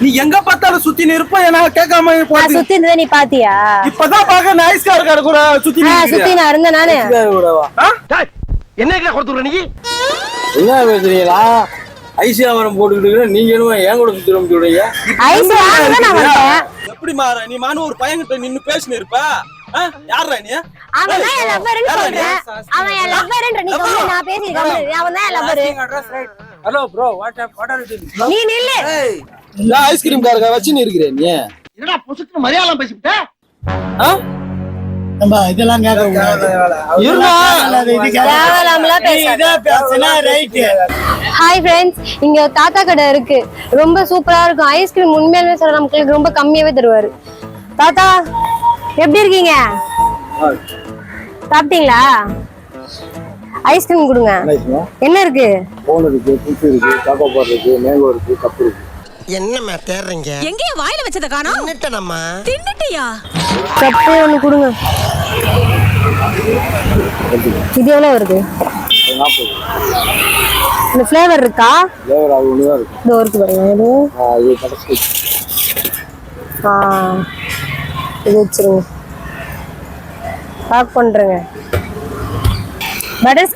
நீ எங்க பார்த்தாலும் சுத்தி நிற்ப என்ன கேட்காம சுத்தி இருந்ததை நீ பாத்தியா? இப்பதான் பாக்க நைஸ் கார் கடை கூட சுத்தி சுத்தி? நான். இருந்தேன் நானு? என்ன கொடுத்துருக்க நீ? என்ன பேசுறீங்களா? ஐசியாவரம் போட்டுக்கிட்டு நீங்க என்னமோ என் கூட சுத்தி வந்தேன். எப்படி மாற? நீ மானு ஒரு பையன்கிட்ட நின்னு பேசினு இருப்ப? ஆ? யார்ரா நீ? அவன் தான் என் லவ்வர்னு சொல்றேன். அவன் என் லவ்வர்ன்ற நீ கம்மு நான் பேசிருக்கேன் அவன் தான் என் lover hello bro what what are you நீ நில்லு. நான் ஐஸ்கிரீம் காரங்க வச்சு இருக்கிறேன் நீ. என்னடா பொசுக்கு மரியாதை பேசிவிட்ட ஆ? நம்ம இதெல்லாம் ஹாய் ஃப்ரெண்ட்ஸ் இங்க தாத்தா கடை இருக்கு. ரொம்ப சூப்பரா இருக்கும். ஐஸ்கிரீம் உண்மையாலுமே சொல்ற நமக்கு ரொம்ப கம்மியாவே தருவாரு. தாத்தா எப்படி இருக்கீங்க? சாப்பிட்டீங்களா? ஐஸ்கிரீம் கொடுங்க. என்ன இருக்கு? போன் இருக்கு புட்டு இருக்கு சாக்கோ பார் இருக்கு மேங்கோ இருக்கு கப்பு இருக்கு. என்னம்மா தேடுறீங்க? எங்கேயா வாயில வச்சத காணோம்? தின்னுட்டேனம்மா. தின்னுட்டியா? கப்பு ஒண்ணு கொடுங்க. இது எவ்வளவு வருது? இந்த ஃப்ளேவர் இருக்கா? ஃபிளேவர் அது ஒன்று தான் இருக்கும் இந்த இருக்கு பாருங்க இது. ஆ, இது கடைசி ஆ இது வச்சிருங்க. பேக் பண்றேங்க. பட்டர்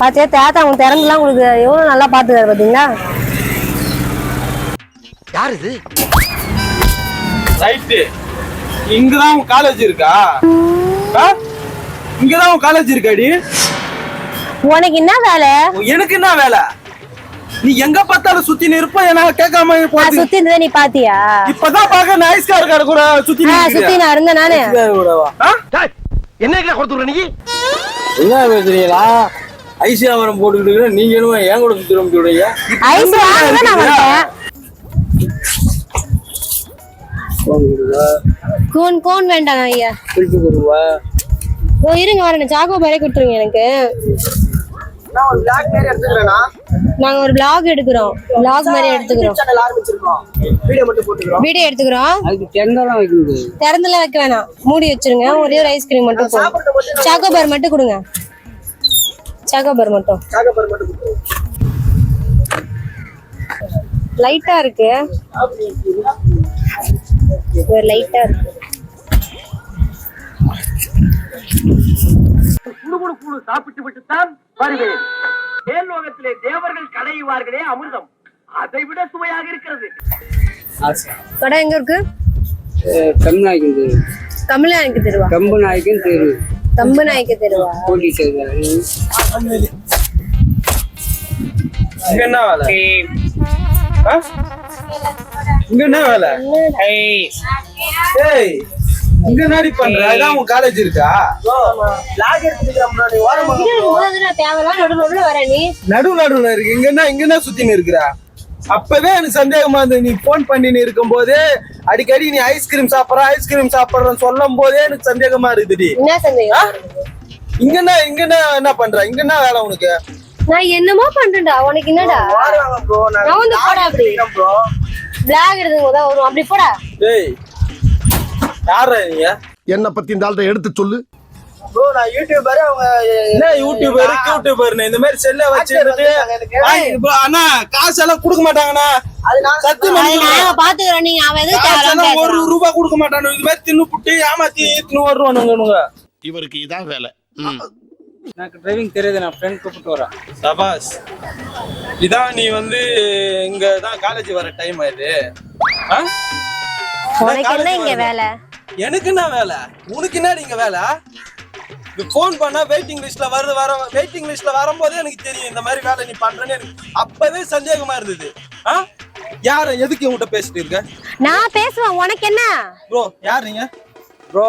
பாத்தியா? தேத்தா அவங்க திறந்துலாம் உங்களுக்கு எவ்வளவு நல்லா பாத்துக்காரு பாத்தீங்களா? யார் இது? ரைட்டு. இங்கதான் உன் காலேஜ் இருக்கா? இங்கதான் உன் காலேஜ் இருக்காடி? உனக்கு என்ன வேலை? எனக்கு என்ன வேலை? நீ எங்க பார்த்தாலும் சுத்தி நிற்ப என்ன கேட்காம நான் போறது சுத்தி இருந்ததை நீ பாத்தியா? இப்பதான் பாக்க நைஸ் கார் கடை கூட சுத்தி சுத்தி? நான் இருந்தேன் நானு? என்ன கொடுத்துருக்க நீ? என்ன பேசுறீங்களா? ஐசியாவரம் போட்டுக்கிட்டு நீங்க என்னமோ என் கூட சுத்தி வந்தேன். கோன் கோன் வேண்டாம் ஐயா. ஓ இருங்க வரேன். சாக்கோ பாரே கொடுத்துருங்க எனக்கு. நாங்க ஒரு vlog எடுக்கிறோம். Vlog மாதிரி எடுத்துக்கிறோம். வீடியோ எடுத்துக்கிறோம். திறந்துலாம் வைக்க வேணாம். மூடி வச்சிருங்க. ஒரே ஒரு ஐஸ்கிரீம் மட்டும் சாக்கோ பார் மட்டும் கொடுங்க. சாக்கோ பார் மட்டும் லைட்டா இருக்கு. ஒரு லைட்டா இருக்கு. குழு சாப்பிட்டு விட்டுத்தான் வருவேன் மேல்லோகத்திலே தேவர்கள் கடையுவார்களே அமிர்தம். அதை விட சுவையாக இருக்கிறது. கடை எங்க இருக்கு? கம்நாயக்கன் தெரு. தமிழ் நாய்க்கு தெருவா? கம்பு நாயக்கன் தெரு. தம்பு நாய்க்கு தெருவா? இங்க என்ன வேலை? ஆ? இங்க என்ன வேலை? ஏய் இங்க நாடி பண்ற? அதான் உன் காலேஜ் இருக்கா? தேவையில்லாம் நடு நடுல வர நீ. நடு நடுவுல இருக்கு. இங்க என்ன இங்க என்ன சுத்தின்னு இருக்கிற? அப்பவே எனக்கு சந்தேகமா இருந்தது. நீ போன் பண்ணின்னு இருக்கும் போதே அடிக்கடி நீ ஐஸ்கிரீம் சாப்பிடுற ஐஸ்கிரீம் சாப்பிடுறன்னு சொல்லும் போதே எனக்கு சந்தேகமா இருக்குடி என்ன சந்தேகம்? இங்க என்ன இங்க என்ன என்ன பண்ற? இங்க என்ன வேலை உனக்கு? நான் என்னமோ பண்றேன்டா. உனக்கு என்னடா? நான் வந்து போடா அப்படி. பிளாக் எடுத்து தான் வரும் அப்படி போடா. டேய் யாரா நீங்க? என்ன பத்தி இந்த ஆள்கிட்ட எடுத்து சொல்லு. என்ன யூடியூபர் யூடியூபர் இந்த மாதிரி செல்ல வச்சு அண்ணா காசு எல்லாம் கொடுக்க மாட்டாங்கண்ணா. சத்தியமா நாங்க பாத்துக்கிறோம் நீங்க அவன் ஒரு. ரூபாய் கொடுக்க மாட்டானு இது மாதிரி தின்னு புட்டு ஏமாத்தி தின்னு வருவானுங்க இவருக்கு இதான் வேலை. எனக்கு டிரைவிங் தெரியுது நான் ஃப்ரெண்ட் கூப்பிட்டு வரேன். சபாஸ் இதான் நீ வந்து இங்க தான் காலேஜ் வர டைம் இது? ஆ? உனக்கு என்ன இங்க வேலை? எனக்கு என்ன வேலை? உனக்கு என்னடி இங்க வேலை? ஃபோன் பண்ணா வெயிட்டிங் லிஸ்ட்ல வருது வர வெயிட்டிங் லிஸ்ட்ல வரும்போதே எனக்கு தெரியும் இந்த மாதிரி வேலை நீ பண்றேன்னு. எனக்கு அப்பவே சந்தேகமா இருந்தது. ஆ? யார எதுக்கு உன்கிட்ட பேசிட்டு இருக்க? நான் பேசுவேன் உனக்கு என்ன? ப்ரோ யார் நீங்க? ப்ரோ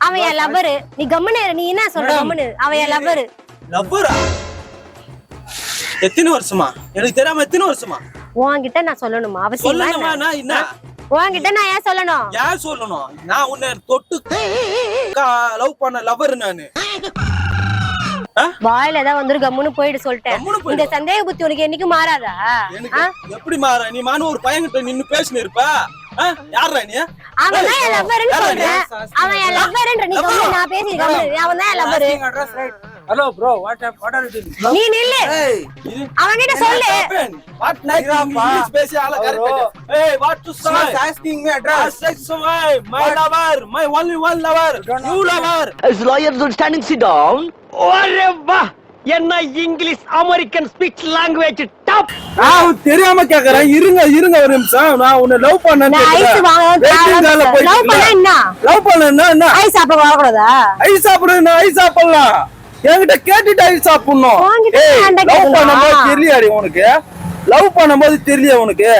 அவன் என் லவ்வரு நீ கம்முனு. நீ என்ன சொல்ற கம்முனு அவன் என் லவ்வரு லவ்வரா எத்தனை வருஷமா? எனக்கு தெரியாம எத்தனை வருஷமா? உன்கிட்ட நான் சொல்லணுமா? அவசியமா சொல்லணுமா? நான் என்ன? உன்கிட்ட நான் ஏன் சொல்லணும்? யார் சொல்லணும்? நான் உன்னை தொட்டு லவ் பண்ண லவர் நானு. வாயில ஏதாவது வந்துரு கம்முன்னு போயிட்டு சொல்லிட்டேன். இந்த சந்தேக புத்தி உனக்கு என்னைக்கு மாறாதா? எப்படி மாற? நீ மானு ஒரு பையன்கிட்ட நின்னு பேசினு இருப்ப. ஆ? யார்ரா நீ? அவன் தான் என் லவ்வர்னு சொல்றேன். அவன் என் லவ்வர்ன்ற நீ நான் பேசிருக்கேன் அவன் தான் என் lover hello bro what what are you நீ நில்லு. அவன்கிட்ட சொல்லு. What like English பேசி ஆள கரெக்ட் பண்ணு. Hey, what to say? asking me address. Ask my my lover, my only one lover, you lover. Lawyer standing sit down ஒரே வா என்ன English American speech language top நான் தெரியாம கேக்குறேன். இருங்க இருங்க ஒரு நிமிஷம். நான் உன்னை லவ் போயிட்டு லவ் பண்ணா என்ன? லவ் பண்ணா என்ன? ஐஸ் சாப்பிட வரக்கூடாதா? ஐஸ் சாப்பிடு நான் ஐஸ் சாப்பிடலாம். என்கிட்ட கேட்டுட்டு ஐஸ் சாப்பிடணும். லவ்? பண்ணும்போது தெரியலையாடி உனக்கு. லவ் பண்ணும்போது தெரியல உனக்கு.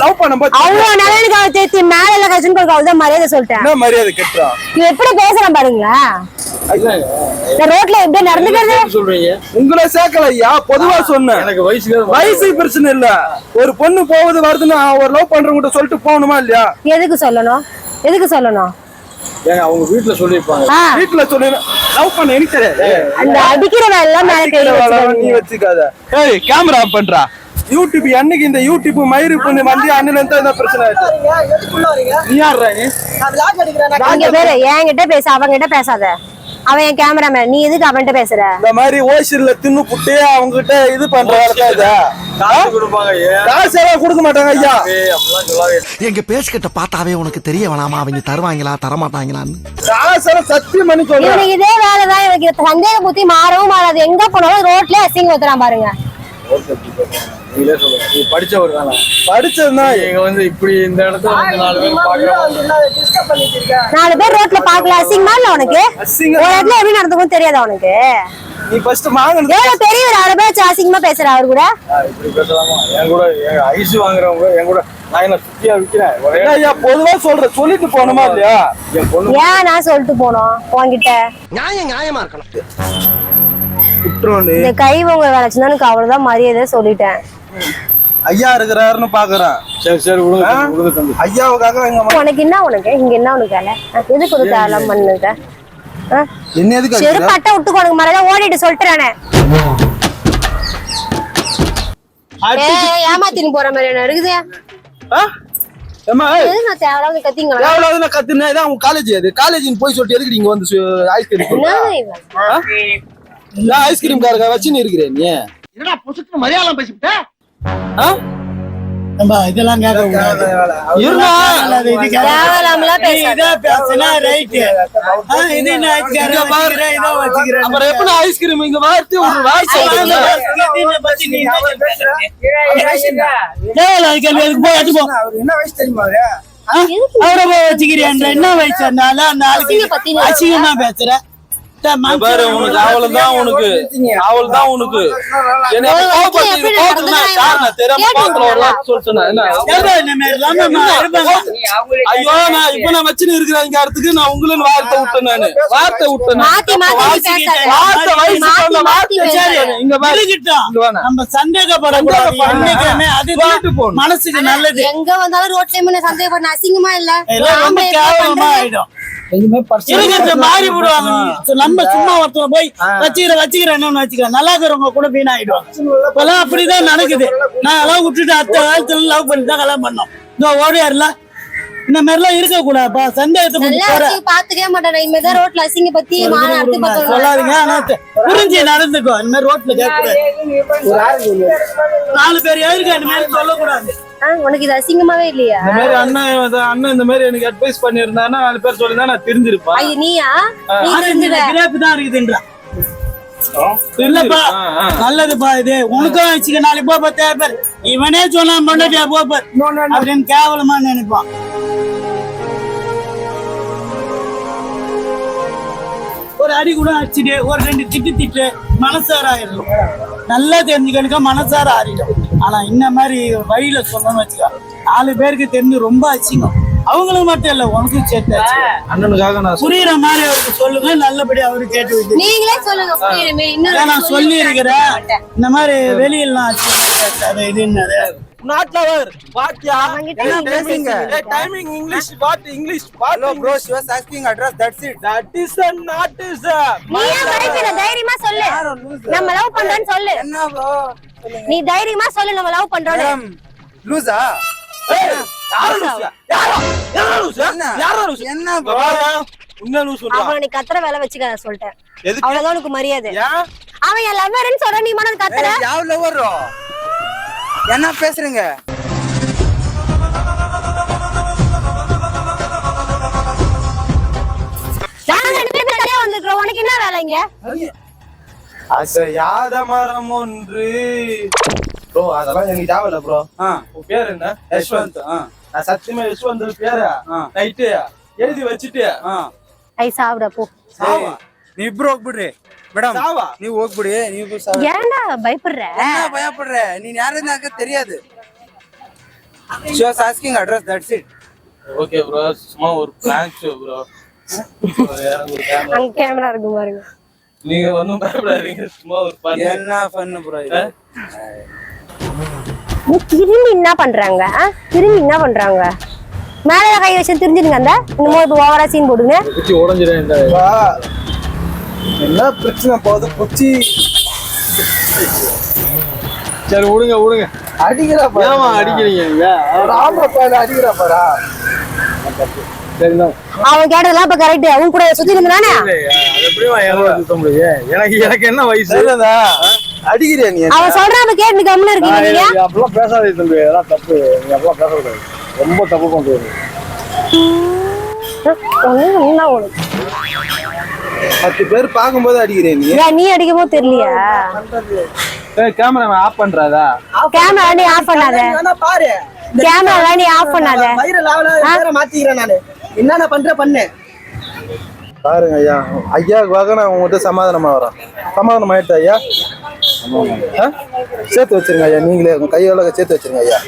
லவ் பண்ணும்போது அவ்வளவு நல்லனுக்கு அவ தேத்தி மேல எல்லாம் கட்சின்னு கொடுக்க மரியாதை சொல்லிட்டேன். என்ன மரியாதை கெட்டுறான் இவன் எப்படி பேசுறான் பாருங்களேன் இந்த ரோட்ல எப்படி நடந்துக்கிறது? சொல்றீங்க? உங்களை சேர்க்கல ஐயா பொதுவா சொன்னேன். எனக்கு வயசுக்கு வயசு பிரச்சனை இல்ல. ஒரு பொண்ணு போகுது வருதுன்னா ஒரு லவ் பண்றவங்க சொல்லிட்டு போகணுமா இல்லையா? எதுக்கு சொல்லணும்? எதுக்கு சொல்லணும்? ஏங்க அவங்க வீட்டுல சொல்லியிருப்பாங்க. ஆ, வீட்டுல சொல்லி லவ் பண்ண எனக்கு தெரியாது அந்த அடிக்கிற நீ. வச்சுக்காத. ஏய் கேமரா ஆஃப் பண்றா. யூடியூப் என்னைக்கு இந்த யூடியூப் மயிறு பண்ணி வந்து அண்ணன் இருந்தா இந்த பிரச்சனை ஆயிடுச்சு? நீ யாருடா நீ? இங்க பேரு என்கிட்ட பேச அவங்கிட்ட பேசாத. அவன் என் கேமராமேன் நீ எதுக்கு அவன்கிட்ட பேசுற? இந்த மாதிரி ஓசில தின்னு புட்டு அவங்க கிட்ட இது பண்ற வேலை இது. காசு எல்லாம் கொடுக்க மாட்டாங்க ஐயா. எங்க பேசிக்கிட்ட பார்த்தாவே உனக்கு தெரிய வேணாமா? அவங்க தருவாங்களா தரமாட்டாங்களான்னு. காசு எல்லாம் சத்தியம் இதே வேலைதான் இந்த சந்தேக புத்தி மாறவும் மாறாது. எங்க போனாலும் ரோட்ல அசிங்க ஊத்துறான் பாருங்க. நீங்களே சொல்லுங்க. நீ படிச்சவர் தானே நீங்க வந்து இப்படி இந்த இடத்துல வந்து நாலு பேர் நாலு பேர் ரோட்ல பாக்கல அசிங்கமா இல்ல உனக்கு. ஒரு இடத்துல எப்படி நடந்துக்கும் தெரியாதா உனக்கு? நீ ஃபர்ஸ்ட் வாங்கினது எவ்வளவு பெரியவர் அவரை பேச்சு அசிங்கமா பேசுற அவர் கூட. இப்படி பேசலாமா? என் கூட என் ஐஸ் வாங்குறவங்க என் கூட நான் என்ன சுத்தியா விக்கிறேன்? ஐயா பொதுவா சொல்ற சொல்லிட்டு போகணுமா இல்லையா? என் பொண்ணு ஏன் நான் சொல்லிட்டு போனோம்? உன்கிட்ட. நியாயம் நியாயமா இருக்கணும். இந்த கை உங்க வேலைச்சுன்னா எனக்கு அவ்வளவுதான் மரியாதை சொல்லிட்டேன். ஐயா இருக்கிறாருன்னு பாக்குறேன். சரி சரி விடுங்க ஐயாவுக்காக எங்க உனக்கு என்ன உனக்கு? இங்க என்ன உனக்கு வேலை? எதுக்கு ஒரு தேவலாம் பண்ணுங்க என்ன எதுக்கு அடிக்கிற? செருப்பட்டை விட்டு உனக்கு மரியாதை ஓடிட்டு சொல்லிட்டுறானே ஏமாத்தின்னு போற மாதிரி என்ன இருக்குது? காலேஜ் அது. காலேஜ் போய் சொல்லிட்டு எதுக்கு நீங்க வந்து ஐஸ்கிரீம்? நான் ஐஸ்கிரீம் காரங்க வச்சு நீ இருக்கிறேன் நீ. என்னடா பொசுக்கு மலையாளம் பேசிவிட்ட ஆ? இதெல்லாம் கேட்க கூடாது. இருந்தா தேவையில்லாமலாம் பேசாத. இதோ பேசுனா ரைட்டு இது என்ன ஆச்சுக்காரன் இங்க பாரு. வச்சுக்கிறேன், இதோ வச்சுக்கிறேன். அப்புறம் எப்படி ஐஸ்கிரீம் இங்க வார்த்தை ஒரு வாய்ஸ் என்ன போ. ஆ? அவரை போய் வச்சுக்கிறியான்ற, என்ன வயசு? இருந்தாலும் அந்த ஆளுக்கு அசிங்க பத்தி நீ அசிங்கமா பேசுற. த- மனுஷன் பாரு உனக்கு அவள் தான் உனக்கு அவள் தான் என்ன நான் தெரியாம ஒரு வார்த்தை. ஐயோ இப்ப வச்சுன்னு இருக்கிறேன் இங்க இடத்துக்கு நான் உங்களுக்கு வார்த்தை விட்டேன் நானு. வார்த்தை விட்டேன் நானு. மாத்தி மாத்தி நீ பேசாத. வார்த்தை வயசு சொன்ன வார்த்தை. சரி, இங்க பாரு. இருக்கட்டும். இங்க வாண்ணா. நம்ம சந்தேகப்படக்கூடாது. என்னைக்குமே போகணும். மனசுக்கு நல்லது. எங்க வந்தாலும் ரோட்ல முன்ன சந்தேகப்பட அசிங்கமா இல்ல. ரொம்ப கேவலமா? ஆயிடும். மாறி விடுவாங்க நம்ம சும்மா ஒருத்தர் போய் வச்சுக்கிற வச்சுக்கிறேன்னு வச்சுக்கிறேன் நல்லா இருக்கிறவங்க கூட வீணாயிடும் இப்பெல்லாம் அப்படிதான் நடக்குது. நான் எல்லாம் விட்டுட்டு அத்த காலத்துல லவ் பண்ணி தான் கல்யாணம் பண்ணோம். இந்த ஓடியாருல இந்த மாதிரி எல்லாம் இருக்க கூடாதுப்பா சந்தேகத்தை கொஞ்சம் பாத்துக்கவே மாட்டேன் இனிமேதான் ரோட்ல அசிங்க பத்தி சொல்லாதீங்க. ஆனா புரிஞ்சு நடந்துக்கோ. இந்த மாதிரி ரோட்ல கேட்கக்கூடாது. நாலு பேர் எதிர்க்க இந்த மாதிரி சொல்லக்கூடாது. உனக்கு இது அசிங்கமாவே இல்லையா? இந்த மாதிரி அண்ணன் அண்ணன் இந்த மாதிரி எனக்கு அட்வைஸ் பண்ணியிருந்தானா நாலு பேர் சொல்லியிருந்தா நான் தெரிஞ்சிருப்பேன். நீயா? நீ கிரேப் தான் இருக்குதுன்றா. இல்லப்பா. நல்லதுப்பா இது. உனக்கும் வச்சுக்க. நாளைக்கு போப்பா தேவைப்பர் இவனே சொன்னா பண்ணட்டியா போப்பார் அப்படின்னு கேவலமா நினைப்பான். ஒரு அடி கூட அடிச்சுட்டு ஒரு ரெண்டு திட்டு திட்டு மனசார ஆயிடும் நல்லா தெரிஞ்சுக்கணுக்க மனசார ஆறிடும் ஆனா இந்த மாதிரி வழியில சொல்லணும்னு வச்சுக்கோ. நாலு பேருக்கு தெரிஞ்சு ரொம்ப அசிங்கம். அவங்களுக்கு மட்டும் இல்ல உனக்கும் சேர்த்து அசிங்கம். அண்ணனுக்காக நான் புரியுற மாதிரி அவருக்கு சொல்லுங்க நல்லபடி அவரு கேட்டு வைக்க நீங்களே சொல்லுங்க இன்னும் நான் சொல்லி இருக்கிறேன் இந்த மாதிரி வெளியெல்லாம் அது இது என்னது? நாட் லவர் வாட் யா அவன்கிட்ட என்ன நீங்க பேசுங்க. பேசுங்க. Timing English what English what no bro she was asking address that's it that is a not is a நீ தைரியமா சொல்லு. நம்ம லவ் பண்றோம்னு சொல்லு. நீ தைரியமா சொல்லு நம்ம லவ் பண்றோம் லூசா என்ன? அவன் நீ கத்துற வேலை வச்சுக்காத சொல்லிட்டேன். எதுக்கு? அவ்வளவுதான் உனக்கு மரியாதை. அவன் என் லவ்வர்னு சொல்ற நீ மனது கத்துற. யாவ்ல வர்றோம் என்ன பேசுறீங்க? உனக்கு என்ன வேலை இங்க? அசையாத மரம் ஒன்று? ப்ரோ அதெல்லாம் எனக்கு தேவையில்ல ப்ரோ உன் பேர் என்ன? யஷ்வந்த். ஆ. நான் சத்தியமா யஷ்வந்த் பேரா ஆ. நைட்டு எழுதி வச்சுட்டு ஆ ஐ சாப்பிட போ சாவா நீ ಇಬ್ರು ಹೋಗ್ಬಿಡ್ರಿ ಮೇಡಮ್ சாவா ನೀವು ಹೋಗ್ಬಿಡಿ ನೀವು ಸಾವ್- ஏன்டா பயப்படுற என்ன பயப்படுற ನೀನ್ ಯಾರಿಂದ ಆಗ தெரியாது she was asking address that's it okay bro சும்மா ஒரு பிளாங்க் ஷோ ப்ரோ அங்க கேமரா இருக்கு பாருங்க நீங்க ஒன்றும் பயப்படாதீங்க சும்மா ஒரு பண்ணு என்ன fun bro இது நீ திரும்பி என்ன பண்றாங்க? திரும்பி என்ன பண்றாங்க? மேல கை வச்சு தெரிஞ்சிருங்க அந்த. இன்னமும் இப்ப ஓவரா சீன் போடுங்க. குச்சி உடஞ்சிடும் இந்த என்ன பிரச்சனை போகுது குச்சி. சரி விடுங்க விடுங்க அடிக்கிறா ஏமா அடிக்கிறீங்க நீங்க ஆம்பளை பையல அடிக்கிறா பாரா. அவன் கேட்டதெல்லாம் இப்ப கரெக்ட் அவன் கூட சுத்தி இருந்தானே எனக்கு எனக்கு என்ன வயசு? சரிதா அடிக்கிறியா நீ அவன் சொல்றான் கேட்டு கம்முன்னு இருக்கீங்க நீங்க? அப்படிலாம் பேசாதீங்க தம்பி. அதெல்லாம் தப்பு. நீங்க அப்படிலாம் பேசக்கூடாது. ரொம்ப தப்பு ஒண்ணா உனக்கு பத்து பேர் பார்க்கும்போது அடிக்கிறியா நீ. நீ அடிக்கும் போது தெரியலையா கேமரா ஆஃப் பண்றாதா? கேமரா நீ ஆஃப் பண்ணாத. வேணா பாரு. கேமரா நீ ஆஃப் பண்ணாத. வைரல் மாத்திக்கிறேன் நானு. என்னென்ன பண்ற பண்ணு. பாருங்க ஐயா. ஐயாவுக்காக நான் உங்ககிட்ட சமாதானமா வரேன். சமாதானம் ஆயிடுச்சு ஐயா? சேர்த்து வச்சிருங்க ஐயா நீங்களே கையோட சேர்த்து வச்சிருங்க ஐயா.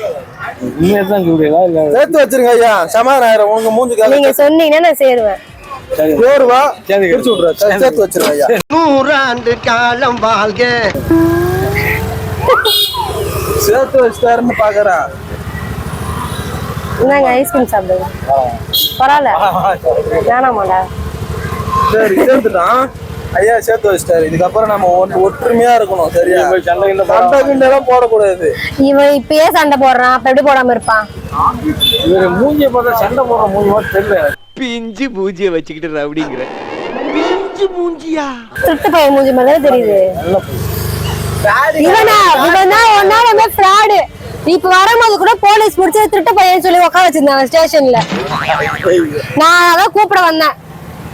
சேர்த்து வச்சிருங்க ஐயா சமாதானம். ஆயிரம் உங்க மூஞ்சுக்காக நீங்க சொன்னீங்கன்னா நான் சேருவேன். விட்றேன் சேர்த்து வச்சிருங்க ஐயா. நூறாண்டு காலம் வாழ்க. சேர்த்து வச்சுட்டாருன்னு பாக்குறேன். இந்தாங்க ஐஸ்கிரீம் சாப்பிடுங்க. பரவாயில்ல. வேணாமாடா. சரி சேர்த்துட்டான். ஐயா சேர்த்து வச்சிட்டாரு. இதுக்கப்புறம் நம்ம ஒற்றுமையா இருக்கணும் சரியா? சண்டை கிண்டை சண்டை கிண்டெல்லாம் போடக்கூடாது. இவன் இப்பயே சண்டை போடுறான் அப்ப எப்படி போடாம இருப்பான்? இவரு மூஞ்சிய பார்த்தா சண்டை போடுற மூஞ்சி மாதிரி தெரியல. பிஞ்சு பூஜ்ய வச்சுக்கிட்டு ரவுடிங்கிற. பிஞ்சு மூஞ்சியா? திருட்டு பையன் மூஞ்சி மாதிரி தெரியுது. இவனா இவன் தான் ஒன்னாலுமே ஃப்ராடு இப்ப வரும்போது கூட போலீஸ் முடிச்சு திருட்டு பையன் சொல்லி உட்கார வச்சிருந்தாங்க ஸ்டேஷன்ல. நான் அதான் கூப்பிட வந்தேன்.